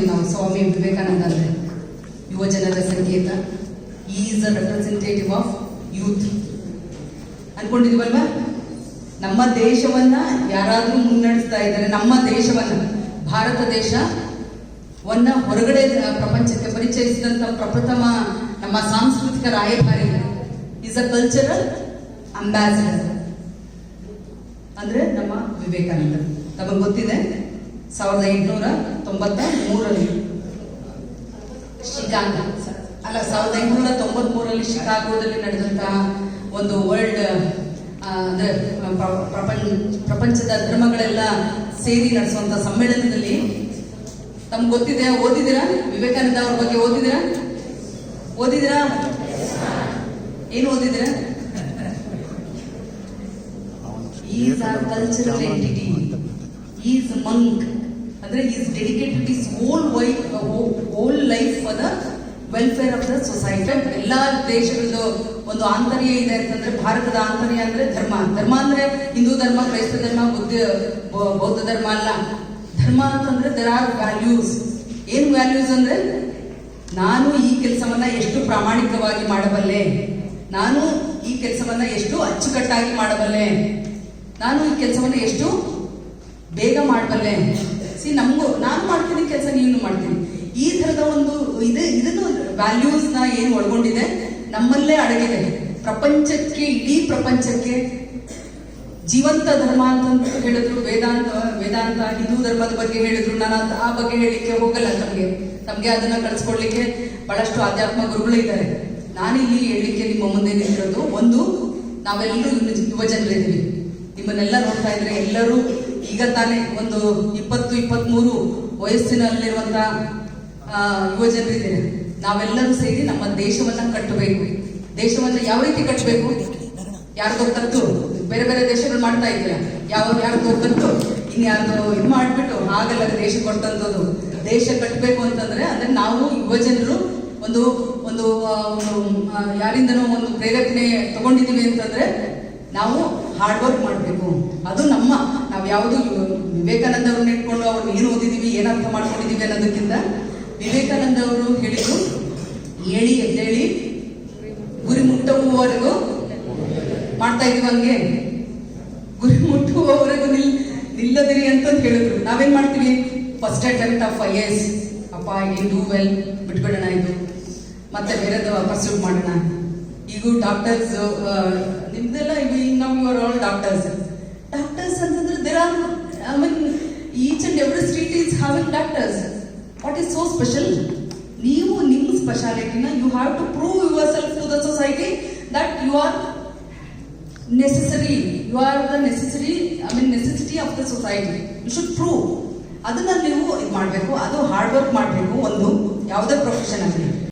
ನಾವು ಸ್ವಾಮಿ ವಿವೇಕಾನಂದ ಅಂದ್ರೆ ಯುವ ಜನರ ಸಂಕೇತ is a representative of youth ಅನ್ಕೊಂಡಿದೀವಲ್ವಾ ನಮ್ಮ ದೇಶವನ್ನ ಯಾರಾದ್ರೂ ಮುನ್ನಡೆಸ್ತಾ ಇದ್ದಾರೆ, ನಮ್ಮ ದೇಶವನ್ನ, ಭಾರತ ದೇಶ ವನ್ನ ಹೊರಗಡೆ ಪ್ರಪಂಚಕ್ಕೆ ಪರಿಚಯಿಸಿದಂತ ಪ್ರಪ್ರಥಮ ನಮ್ಮ ಸಾಂಸ್ಕೃತಿಕ ರಾಯಭಾರಿ ಇಸ್ ಅ ಕಲ್ಚರಲ್ ಅಂಬಾಸಿಡರ್ ಅಂದ್ರೆ ನಮ್ಮ ವಿವೇಕಾನಂದ. ನಮಗೆ ಗೊತ್ತಿದೆ? ಸಾವಿರದ ಎಂಟುನೂರ ತೊಂಬತ್ತ ಮೂರರಲ್ಲಿ ಶಿಕಾಗ ಅಲ್ಲ ಸಾವಿರದ ಎಂಟುನೂರ ತೊಂಬತ್ ಮೂರರಲ್ಲಿ ಶಿಕಾಗೋದಲ್ಲಿ ನಡೆದಂತಹ ಒಂದು ವರ್ಲ್ಡ್ ಅಂದ್ರೆ ಪ್ರಪಂಚ ಪ್ರಪಂಚದ ಧರ್ಮಗಳೆಲ್ಲ ಸೇರಿ ನಡೆಸುವಂತ ಸಮ್ಮೇಳನದಲ್ಲಿ ತಮ್ಗೆ ಗೊತ್ತಿದೆ ಓದಿದಿರಾ ವಿವೇಕಾನಂದ ಅವ್ರ ಬಗ್ಗೆ ಓದಿದಿರಾ ಓದಿದಿರಾ ಏನು ಓದಿದಿರಾ is our cultural entity is monk ಅಂದ್ರೆ is dedicated is whole why whole life for the welfare of the society ಎಲ್ಲ ದೇಶಗಳದ್ದು ಒಂದು ಆಂತರ್ಯ ಇದೆ ಅಂತಂದ್ರೆ, ಭಾರತದ ಆಂತರ್ಯ ಅಂದ್ರೆ ಧರ್ಮ. ಧರ್ಮ ಅಂದ್ರೆ ಹಿಂದೂ ಧರ್ಮ, ಕ್ರೈಸ್ತ ಧರ್ಮ, ಬುದ್ಧ ಬೌದ್ಧ ಧರ್ಮ ಅಲ್ಲ. ಧರ್ಮ ಅಂತಂದ್ರೆ ದರ್ ಆರ್ ವ್ಯಾಲ್ಯೂಸ್ ಏನ್ ವ್ಯಾಲ್ಯೂಸ್ ಅಂದ್ರೆ, ನಾನು ಈ ಕೆಲಸವನ್ನ ಎಷ್ಟು ಪ್ರಾಮಾಣಿಕವಾಗಿ ಮಾಡಬಲ್ಲೆ? ನಾನು ಈ ಕೆಲಸವನ್ನ ಎಷ್ಟು ಅಚ್ಚುಕಟ್ಟಾಗಿ ಮಾಡಬಲ್ಲೆ? ನಾನು ಈ ಕೆಲಸವನ್ನ ಎಷ್ಟು ಬೇಗ ಮಾಡಬಲ್ಲೆ? ಸಿ ನಮಗೂ ನಾನು ಮಾಡ್ತೀನಿ ಕೆಲಸ ನೀನು ಮಾಡ್ತೀನಿ ಈ ತರದ ಒಂದು ಇದೆ ಇದನ್ನು ವ್ಯಾಲ್ಯೂಸ್ನ ಏನು ಒಳಗೊಂಡಿದೆ? ನಮ್ಮಲ್ಲೇ ಅಡಗಿದೆ. ಪ್ರಪಂಚಕ್ಕೆ, ಇಡೀ ಪ್ರಪಂಚಕ್ಕೆ ಜೀವಂತ ಧರ್ಮ ಅಂತ ಹೇಳಿದ್ರು. ವೇದಾಂತ ವೇದಾಂತ ಹಿಂದೂ ಧರ್ಮದ ಬಗ್ಗೆ ಹೇಳಿದ್ರು. ನಾನು ಆ ಬಗ್ಗೆ ಹೇಳಿಕ್ಕೆ ಹೋಗಲ್ಲ ನಮಗೆ ನಮ್ಗೆ ಅದನ್ನ ಕಳಿಸ್ಕೊಡ್ಲಿಕ್ಕೆ ಬಹಳಷ್ಟು ಆಧ್ಯಾತ್ಮ ಗುರುಗಳು ಇದ್ದಾರೆ. ನಾನಿಲ್ಲಿ ಹೇಳಲಿಕ್ಕೆ ನಿಮ್ಮ ಮುಂದೆ ನಿಂತಿರೋದು ಒಂದು, ನಾವೆಲ್ಲರೂ ಯುವ ಜನರಿದ್ದೀವಿ. ನಿಮ್ಮನ್ನೆಲ್ಲ ನೋಡ್ತಾ ಇದ್ರೆ ಎಲ್ಲರೂ ಈಗ ತಾನೇ ಒಂದು ಇಪ್ಪತ್ತು ಇಪ್ಪತ್ಮೂರು ವಯಸ್ಸಿನಲ್ಲಿರುವಂತ ಆ, ಯುವ ಜನರಿದ್ದೀರಿ ನಾವೆಲ್ಲರೂ ಸೇರಿ ನಮ್ಮ ದೇಶವನ್ನ ಕಟ್ಟಬೇಕು. ದೇಶವನ್ನ ಯಾವ ರೀತಿ ಕಟ್ಟಬೇಕು? ಯಾರು ಕತ್ತು. ಬೇರೆ ಬೇರೆ ದೇಶಗಳು ಮಾಡ್ತಾ ಇದ್ದೀರಾ ಯಾವ ಯಾರು ಕತ್ತು. ಇನ್ ಯಾರ್ದೋ ಇದು ಮಾಡ್ಬಿಟ್ಟು ಹಾಗೆಲ್ಲ ದೇಶ ಕೊಟ್ಟಂತದ್ದು ದೇಶ ಕಟ್ಟಬೇಕು ಅಂತಂದ್ರೆ ಅಂದ್ರೆ ನಾವು ಯುವಜನರು ಒಂದು ಒಂದು ಯಾರಿಂದನೋ ಒಂದು ಪ್ರೇರೇಪಣೆ ತಗೊಂಡಿದ್ದೀವಿ ಅಂತಂದ್ರೆ ನಾವು ಹಾರ್ಡ್ ವರ್ಕ್ ಮಾಡಬೇಕು. ಅದು ನಮ್ಮ, ನಾವು ಯಾವುದು ವಿವೇಕಾನಂದ ಅವ್ರನ್ನ ಇಟ್ಕೊಂಡು ಅವ್ರನ್ನ ಏನು ಓದಿದೀವಿ, ಏನು ಅರ್ಥ ಮಾಡ್ಕೊಂಡಿದ್ದೀವಿ ಅನ್ನೋದಕ್ಕಿಂತ ವಿವೇಕಾನಂದ ಅವರು ಹೇಳಿದ್ರು ಹೇಳಿ ಎದ್ದೇಳಿ ಗುರಿ ಮುಟ್ಟುವವರೆಗೂ ಮಾಡ್ತಾ ಇದೀವಿ ಹಂಗೆ. ಗುರಿ ಮುಟ್ಟುವವರೆಗೂ ನಿಲ್, ನಿಲ್ಲದಿರಿ ಅಂತ ಹೇಳಿದ್ರು. ನಾವೇನ್ ಮಾಡ್ತೀವಿ? First attempt of I S ಅಪ್ಪ ಡೂ ವೆಲ್ ಬಿಟ್ಬಿಡೋಣ ಇದು. ಮತ್ತೆ ಬೇರೆದು ಪರ್ಸ್ಯೂಟ್ ಮಾಡೋಣ. ಈಗ ಡಾಕ್ಟರ್ಸ್ ನಿಮ್ದೆಲ್ಲ ಈಗ ನಾವು ಯು ಆಲ್ ಡಾಕ್ಟರ್ಸ್ ಡಾಕ್ಟರ್ಸ್ ಅಂತಂದ್ರೆ there are I mean each and every street is having doctors what is so special ನೀವು ನಿಮ್ಮ ಸ್ಪೆಷಾಲಿಟಿನ you have to prove yourself to the society that you are necessary you are the necessary I mean necessity of the society you should prove ಅದನ್ನ ನೀವು ಇದು ಮಾಡಬೇಕು, ಅದು hard work ಮಾಡಬೇಕು ಒಂದು, ಯಾವುದೇ ಪ್ರೊಫೆಷನ್ ಆಗಲಿ